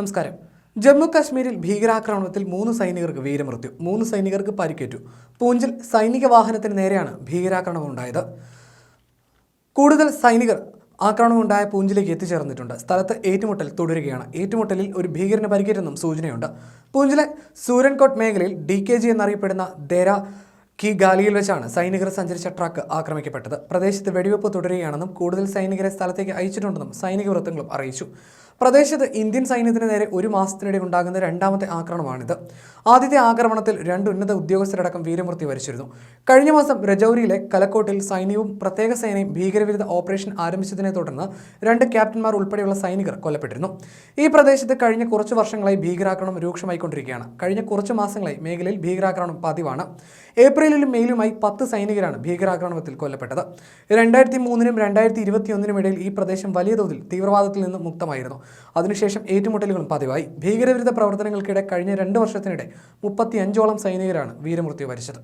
നമസ്കാരം. ജമ്മു കാശ്മീരിൽ ഭീകരാക്രമണത്തിൽ മൂന്ന് സൈനികർക്ക് വീരമൃത്യു. മൂന്ന് സൈനികർക്ക് പരിക്കേറ്റു. പൂഞ്ചിൽ സൈനിക വാഹനത്തിന് നേരെയാണ് ഭീകരാക്രമണം ഉണ്ടായത്. കൂടുതൽ സൈനികർ ആക്രമണമുണ്ടായ പൂഞ്ചിലേക്ക് എത്തിച്ചേർന്നിട്ടുണ്ട്. സ്ഥലത്ത് ഏറ്റുമുട്ടൽ തുടരുകയാണ്. ഏറ്റുമുട്ടലിൽ ഒരു ഭീകരന് പരിക്കേറ്റെന്നും സൂചനയുണ്ട്. പൂഞ്ചിലെ സൂരൻകോട്ട് മേഖലയിൽ ഡി കെ ജി എന്നറിയപ്പെടുന്ന ദേര കി ഗാലിയിൽ വെച്ചാണ് സൈനികർ സഞ്ചരിച്ച ട്രക്ക് ആക്രമിക്കപ്പെട്ടത്. പ്രദേശത്ത് വെടിവെപ്പ് തുടരുകയാണെന്നും കൂടുതൽ സൈനികരെ സ്ഥലത്തേക്ക് അയച്ചിട്ടുണ്ടെന്നും സൈനിക വൃത്തങ്ങളും അറിയിച്ചു. പ്രദേശത്ത് ഇന്ത്യൻ സൈന്യത്തിന് നേരെ ഒരു മാസത്തിനിടെ ഉണ്ടാകുന്ന രണ്ടാമത്തെ ആക്രമണമാണിത്. ആദ്യത്തെ ആക്രമണത്തിൽ രണ്ട് ഉന്നത ഉദ്യോഗസ്ഥരടക്കം വീരമൃത്യു വരിച്ചിരുന്നു. കഴിഞ്ഞ മാസം രജൌരിയിലെ കലക്കോട്ടിൽ സൈന്യവും പ്രത്യേക സേനയും ഭീകരവിരുദ്ധ ഓപ്പറേഷൻ ആരംഭിച്ചതിനെ തുടർന്ന് രണ്ട് ക്യാപ്റ്റന്മാർ ഉൾപ്പെടെയുള്ള സൈനികർ കൊല്ലപ്പെട്ടിരുന്നു. ഈ പ്രദേശത്ത് കഴിഞ്ഞ കുറച്ച് വർഷങ്ങളായി ഭീകരാക്രമണം രൂക്ഷമായിക്കൊണ്ടിരിക്കുകയാണ്. കഴിഞ്ഞ കുറച്ച് മാസങ്ങളായി മേഖലയിൽ ഭീകരാക്രമണം പതിവാണ്. ഏപ്രിലിലും മെയിലുമായി പത്ത് സൈനികരാണ് ഭീകരാക്രമണത്തിൽ കൊല്ലപ്പെട്ടത്. രണ്ടായിരത്തി മൂന്നിനും രണ്ടായിരത്തി ഇരുപത്തിയൊന്നിനും ഇടയിൽ ഈ പ്രദേശം വലിയ തോതിൽ തീവ്രവാദത്തിൽ നിന്ന് മുക്തമായിരുന്നു. അതിനുശേഷം ഏറ്റുമുട്ടലുകളും പതിവായി. ഭീകരവിരുദ്ധ പ്രവർത്തനങ്ങൾക്കിടെ കഴിഞ്ഞ രണ്ട് വർഷത്തിനിടെ മുപ്പത്തി അഞ്ചോളം സൈനികരാണ് വീരമൃത്യു വരിച്ചത്